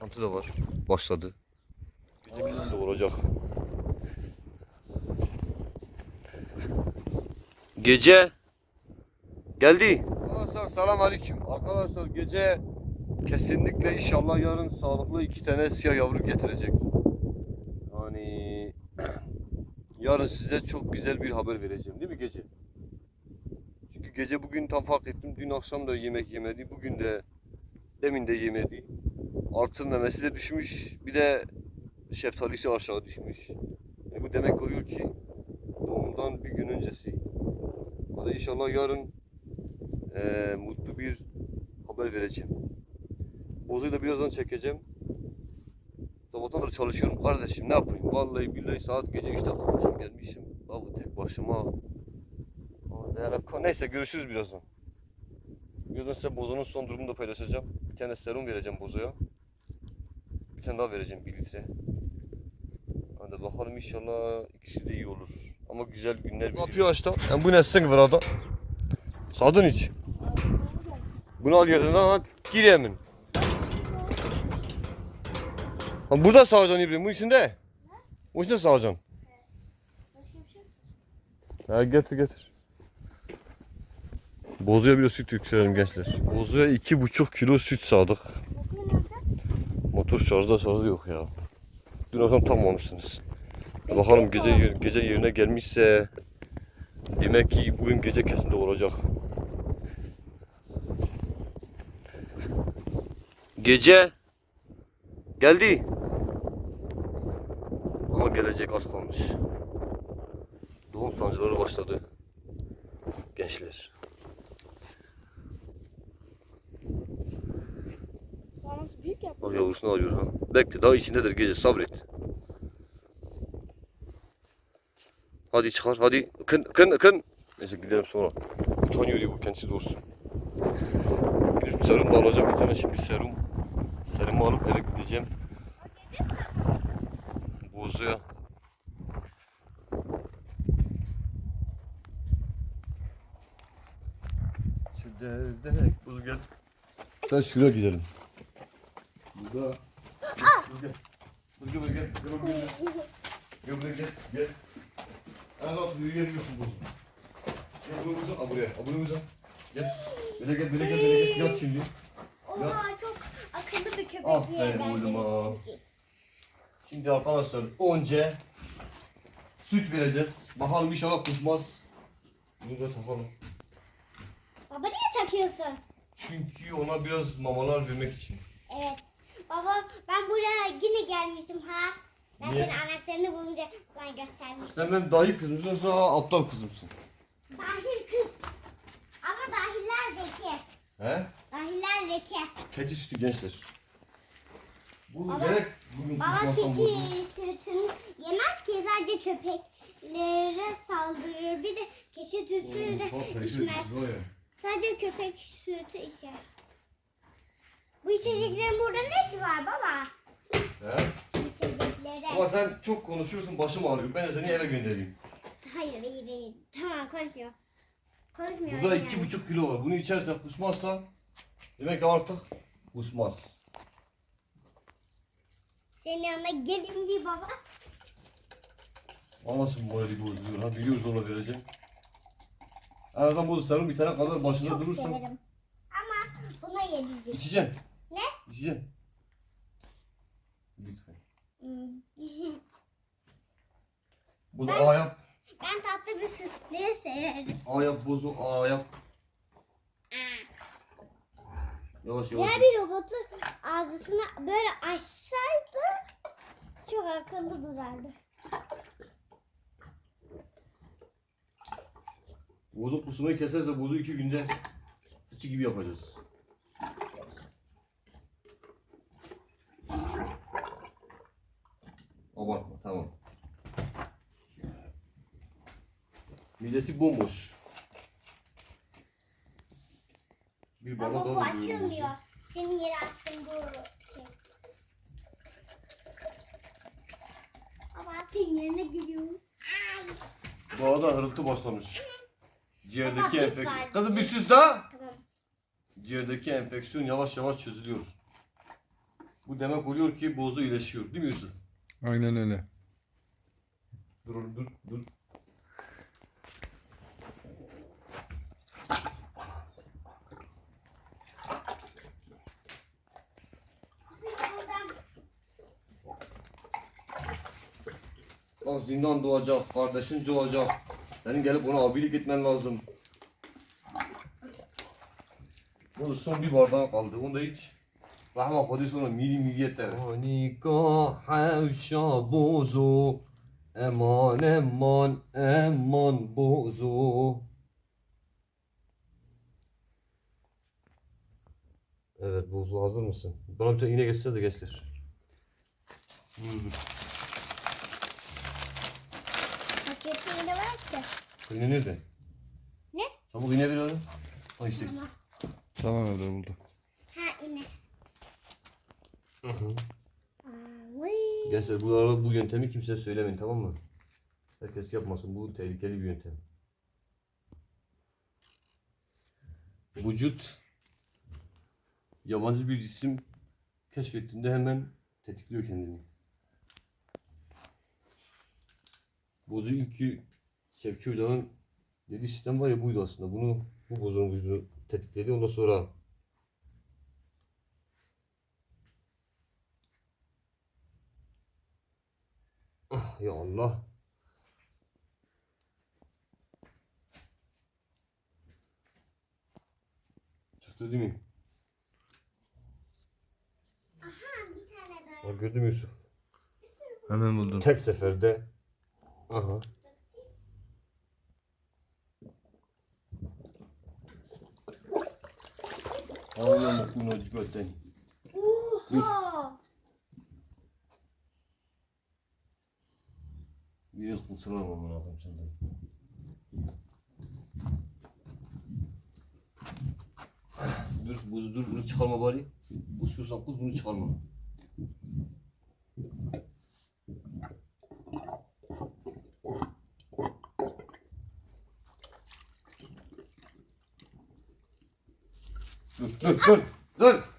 Akıntı da var. Başladı. Gece kesin de olacak. Gece geldi. Arkadaşlar selam aleyküm. Arkadaşlar gece kesinlikle inşallah yarın sağlıklı iki tane siyah yavru getirecek. Yani yarın size çok güzel bir haber vereceğim değil mi gece? Çünkü gece bugün tam fark ettim. Dün akşam da yemek yemedi. Bugün de demin de yemedi. Altın memesi de düşmüş. Bir de şeftalisi aşağı düşmüş. E bu demek oluyor ki doğumdan bir gün öncesi. Hadi inşallah yarın eee, mutlu bir haber vereceğim. Bozuyu da birazdan çekeceğim. Sabahtandır çalışıyorum kardeşim ne yapayım? Vallahi billahi saat gece 3'te kalkmışım gelmişim. Abi tek başıma. Neyse görüşürüz birazdan. Birazdan size bozunun son durumunu da paylaşacağım. Bir tane serum vereceğim bozuya. Bir tane daha vereceğim 1 litre. Hadi bakalım inşallah ikisi de iyi olur. Ama güzel günler Ne yapıyor açta? Yani bu ne sen var ada? Sadın hiç. Bunu al yerden ha gir yemin. Ha burada sağacaksın İbrahim bunun içinde. Bunun içinde sağacaksın. Bir. Ha getir getir. Bozuya bir süt yükselelim gençler. Bozuya iki buçuk kilo süt sağdık. Motor şarjda şarjı yok ya. Dün akşam tam almışsınız. Bakalım gece yer- gece yerine gelmişse demek ki bugün gece kesin de olacak. Gece geldi. Ama gelecek az kalmış. Doğum sancıları başladı. Gençler. Daha nasıl büyük yaptın? Bak yavrusunu alıyor ha. Bekle daha içindedir gece sabret. Hadi çıkar hadi. Kın kın kın. Neyse gidelim sonra. Utanıyor ya bu kendisi doğrusu. Bir serum da alacağım bir tane şimdi serum. Serumu alıp eve gideceğim. Bozuya. Şimdi de buzu gel. Sen şuraya gidelim. Burada. Gel. Dur gel gel. Buraya gel. Gel buraya gel. Gel. Ayağını at yürü geliyorsun bu. Gel bunu uzan. Al buraya. Al bunu uzan. Gel. Böyle gel böyle gel böyle gel. Yat şimdi. Oha çok akıllı bir köpek Aferin oğluma. Şimdi arkadaşlar önce süt vereceğiz. Bakalım inşallah kusmaz. Bunu da takalım. Baba niye takıyorsun? Çünkü ona biraz mamalar vermek için. Evet. Baba ben buraya yine gelmiştim ha. Ben Niye? senin anahtarını bulunca sana göstermiştim. Sen benim dayı kızımsın sonra aptal kızımsın. Dahil kız. Ama dahiller zeki. He? Dahiller zeki. Keçi sütü gençler. Bu Baba- gerek bugün Baba keçi sütünü yemez ki sadece köpeklere saldırır. Bir de keçi sütü de içmez. Sadece köpek sütü içer. Bu içeceklerin burada ne işi var baba? He? İçeceklere. Ama sen çok konuşuyorsun başım ağrıyor. Ben de seni eve göndereyim. Hayır iyi değil. Tamam konuşuyor. Konuşmuyor. Burada iki buçuk kilo var. Bunu içersen kusmazsa demek artık kusmaz. Senin yanına gelin bir baba. Anlasın morali bozuyor ha. Biliyoruz ona vereceğim. En azından serum bir tane kadar başında Çok durursun. severim. Ama buna yedirecek. İçeceğim. İçeceğim. Lütfen. Bu da A yap. ben tatlı bir sütlüyü severim. A yap bozu A yap. Yavaş yavaş. Eğer bir robotu ağzısını böyle açsaydı çok akıllı durardı. Bozu kusmayı keserse bozu iki günde fıçı gibi yapacağız. Abartma tamam. Midesi bomboş. Bir baba Ama bu daha açılmıyor. Senin yere attığın bu şey. Ama senin yerine geliyor. Ay. Daha da hırıltı başlamış. Ciğerdeki biz enfeksiyon. Kızım bir sus daha. Tamam. Ciğerdeki enfeksiyon yavaş yavaş çözülüyor. Bu demek oluyor ki bozu iyileşiyor değil mi Yusuf? Aynen öyle. Dur oğlum dur dur. Bak zindan doğacak, kardeşin doğacak. Senin gelip ona abilik etmen lazım. Bu son bir bardağı kaldı. Onu da iç. Rahma hadi sonra mili miliyetler. Nikah havşa bozu. Eman eman eman bozu. Evet bozu hazır mısın? Bana bir tane iğne geçse de geçtir. Paçetinde var ki. İğne nerede? Ne? Çabuk iğne ver oğlum. Ha işte. Tamam. Evde buldu. Gençler bu arada bu yöntemi kimseye söylemeyin tamam mı? Herkes yapmasın. Bu tehlikeli bir yöntem. Vücut yabancı bir cisim keşfettiğinde hemen tetikliyor kendini. Bozu ilk Şevki Hoca'nın dediği sistem var ya buydu aslında. Bunu bu bozunun vücudunu tetikledi. Ondan sonra ya Allah. Çıktı değil mi? Aha bir tane daha. Bak gördün mü Yusuf? Hemen buldum. Tek seferde. Aha. Allah'ım bunu götten. Oha. Bir yıl kurtulamam amına koyayım senden. Dur, buzu dur, bunu çıkarma bari. Kusuyorsan kus, bunu çıkarma. Dur, dur, dur, dur.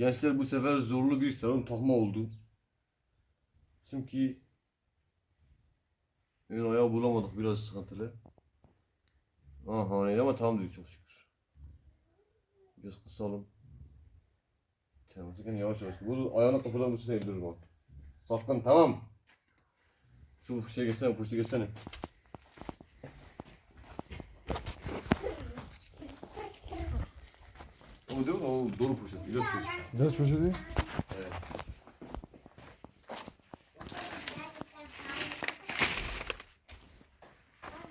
Gençler bu sefer zorlu bir sarım takma oldu. Çünkü ön ayağı bulamadık biraz sıkıntılı. Aha neydi ama tamam diyor çok şükür. Biraz kısalım. Sakın yavaş yavaş. Bu ayağına kapılamışsın seni durma. Sakın tamam. Şu şey geçsene, poşeti geçsene. Ama değil mi? O dolu poşet, ilaç poşet. Ne çocuğu değil? Evet.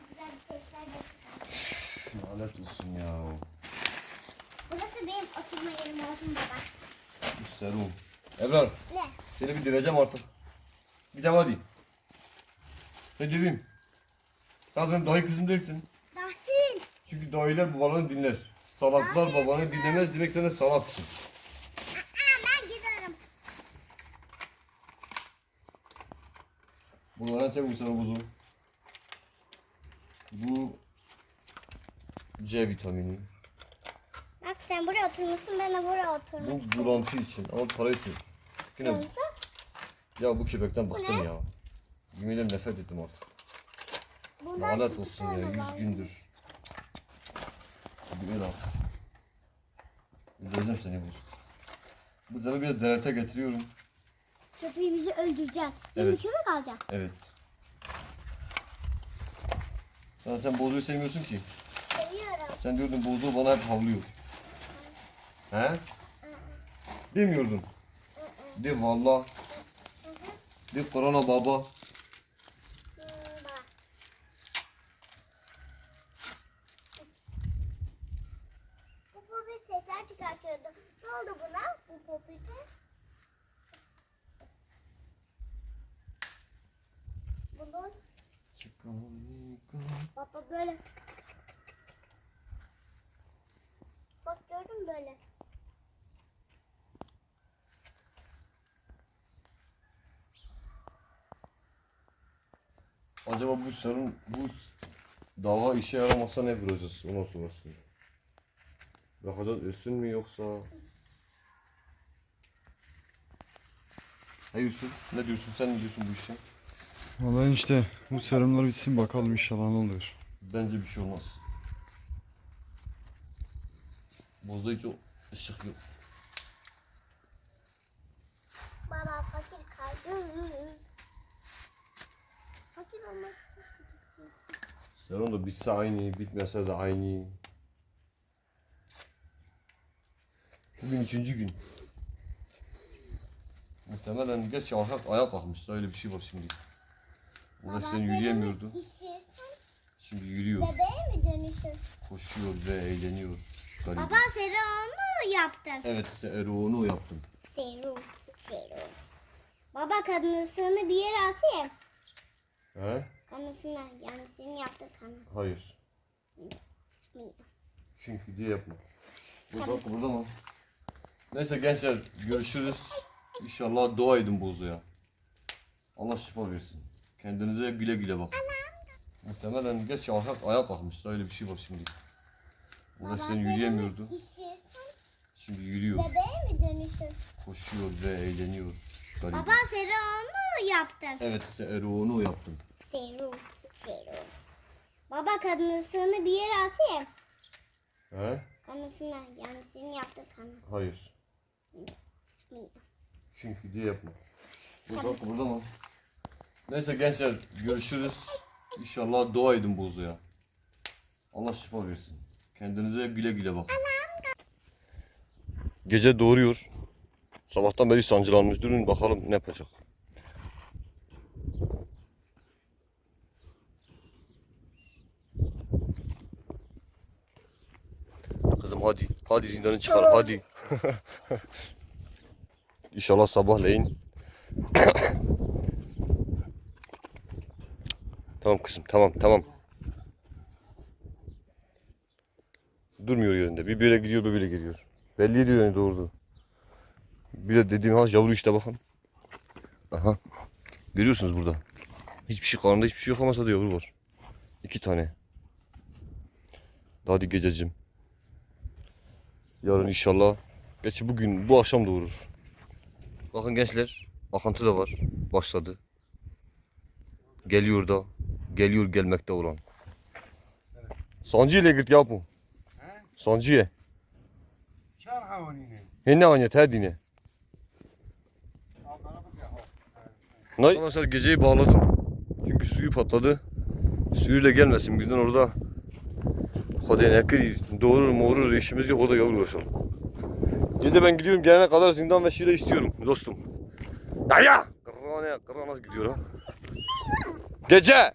Güzel bir sesler de- Lanet olsun ya. Burası benim oturma yerim olsun baba. Serum. Ebrar, Ne? seni bir döveceğim artık. Bir de hadi. Ne döveyim? Sen benim dayı kızım değilsin. Dahil. Çünkü dayılar babanı dinler. Salaklar babanı dinlemez demek sen de salaksın. Aa ben gidiyorum. Bunlardan çabuk sana buzu. Bu C vitamini. Bak sen buraya oturmuşsun ben de buraya Bu oturmuşum. için ama para etmiyor. Yine bu. Ya bu köpekten bıktım ne? ya. Yemin ederim nefret ettim artık. bundan Lanet olsun ya, yüz var. gündür. Bir al. Öldüreceğim seni bu. Bu sefer biraz denete getiriyorum. Köpeği bizi öldürecek. Değil Evet. mi köpek alacak? Evet. Sen, sen bozuyu sevmiyorsun ki. Seviyorum. Sen diyordun bozuğu bana hep havlıyor. He? Demiyordun. De valla. De korona baba. Hmm, bak. Bu sesler çıkartıyordu. Ne oldu buna? Bu popite? Bunun baba böyle Bak gördün böyle? Acaba bu serum bu dava işe yaramazsa ne vuracağız ondan sonrasında? Bakacağız ölsün mü yoksa? Hey Yusuf ne diyorsun sen ne diyorsun bu işe? Vallahi işte bu serumlar bitsin bakalım inşallah ne oluyor. Bence bir şey olmaz. Bozda hiç o ışık yok. Baba fakir kaldı. Fakir olmak Serum da bitse aynı, bitmese de aynı. Bugün üçüncü gün. Muhtemelen geç ayağa, ayağa kalkmıştı. Öyle bir şey var şimdi. O da sen yürüyemiyordu. Şimdi yürüyor, bebeğe mi dönüşür? koşuyor ve eğleniyor. Garip. Baba serumu yaptın. Evet, Serumu yaptım. Serum. Serum. Baba kanısını bir yere atayım. He? Kanısını yani senin yaptığın kanı. Hayır. Çünkü diye yapma. Burada kıpırdama. Neyse gençler görüşürüz. İnşallah dua edin bozuya. Allah şifa versin. Kendinize güle güle bakın. Muhtemelen geç ayağa, ayağa kalkmıştı. Öyle bir şey var şimdi. O da sen yürüyemiyordu. Şimdi yürüyor, bebeğe mi dönüşür? koşuyor ve eğleniyor. Garip. Baba serumu yaptın. Evet, Serumu yaptım. Serum. Serum. Baba kanısını bir yere atayım. He? Kanısını yani senin yaptığın kanı. Hayır. Çünkü diye yapma. Burada kıpırdama. Neyse gençler görüşürüz. İnşallah dua edin bozuya. Allah şifa versin. Kendinize güle güle bakın. Gece doğuruyor. Sabahtan beri sancılanmış. Durun bakalım ne yapacak. Kızım hadi. Hadi zindanı çıkar hadi. İnşallah sabahleyin. tamam kızım tamam tamam. Durmuyor yerinde. Bir böyle gidiyor bir böyle gidiyor. Belli ediyor yani doğurdu. Bir de dediğim ha yavru işte bakın. Aha. Görüyorsunuz burada. Hiçbir şey karnında hiçbir şey yok ama sadece yavru var. İki tane. Hadi gececim. Yarın inşallah. Gerçi bugün bu akşam doğurur. Bakın gençler akıntı da var. Başladı. Geliyor da. Geliyor gelmekte olan. Sancı ile git yapu. Sancıya. Kar havanine. Henne anyet hedine. Arkadaşlar geceyi bağladım. Çünkü suyu patladı. Suyuyla gelmesin birden orada. Kodene kır doğurur morur işimiz yok orada yavru uğraşalım. Gece ben gidiyorum gelene kadar zindan ve şile istiyorum dostum. Ya ya! Kırrane kırrana gidiyor ha. Gece!